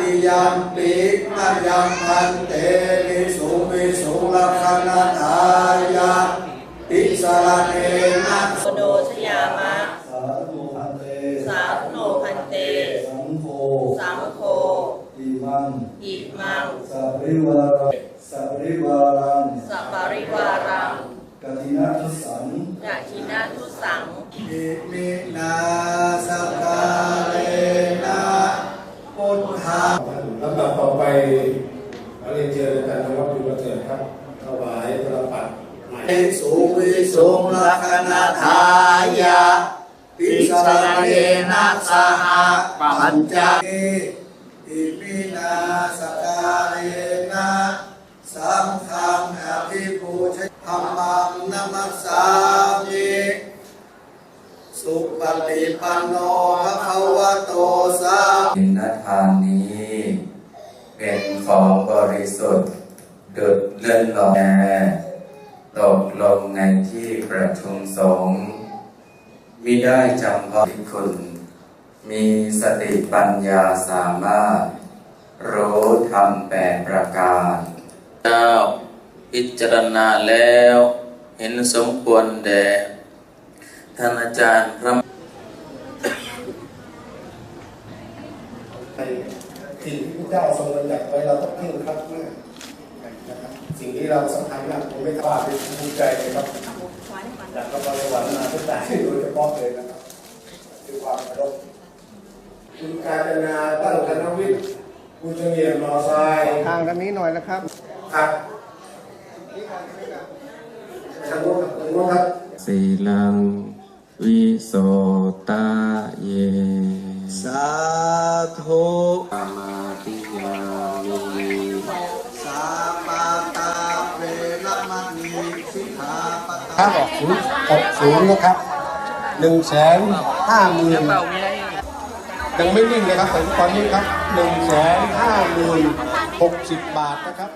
ติยัมปิมัจยังพันเตวิสุวิสุลักขณทายาติสารเนนะโอดชยามะสาธุพันเตสาธุโนพันเต สังโฆสังโฆอิมังอิมังสัพริวารังสัพริวารังสัปริวารังกตินาทุสังยะทินาทุสังอิมิ เรียนเชิญอาจารย์นวัดอยู่ประเสริฐครับถวายพระปัตรใหม่สุวิสุงลักขณทายาติสรณเนนะสหะปัญจีอิมินาสกาเลนะสังฆังอภิปูชธรรมังนัมัสสามิสุปฏิปันโนภะคะวะโตสาสินทานนี้ เป็นของบริสุทธิ์ดุดเลื่อนลอยตกลงในที่ประชุมสงฆ์มิได้จำเพาะที่คุณ มีสติปัญญาสามารถ รู้ธรรมแปดประการเจ้าพิจารณาแล้ว เห็นสมควรแด่ท่านอาจารย์พระ สิ่งที่พระเจ้าทรงบัญญัติไว้เราต้องเคร่งครัดมากนะครับสิ่งที่เราสำคัญมากผมไม่ทราบเป็นภูมิใจเลยครับจากพระบริวารนาทุกท่านโดยเฉพาะเลยนะครับด้วยความเคารพคุณการจนาตั้งคณวิทย์คุณเฉลียมนอทรายทางกันนี้หน่อยนะครับครับทางโน้นครับทางโน้นครับสีลังวิโสตา ถ้าบอกศูนย์หกศูนย์นะครับหนึ่งแสนห้าหมื่นยังไม่นิ่งเลยครับแต่ตอนนี้ครับหนึ่งแสนห้าหมื่นหกสิบบาทนะครับ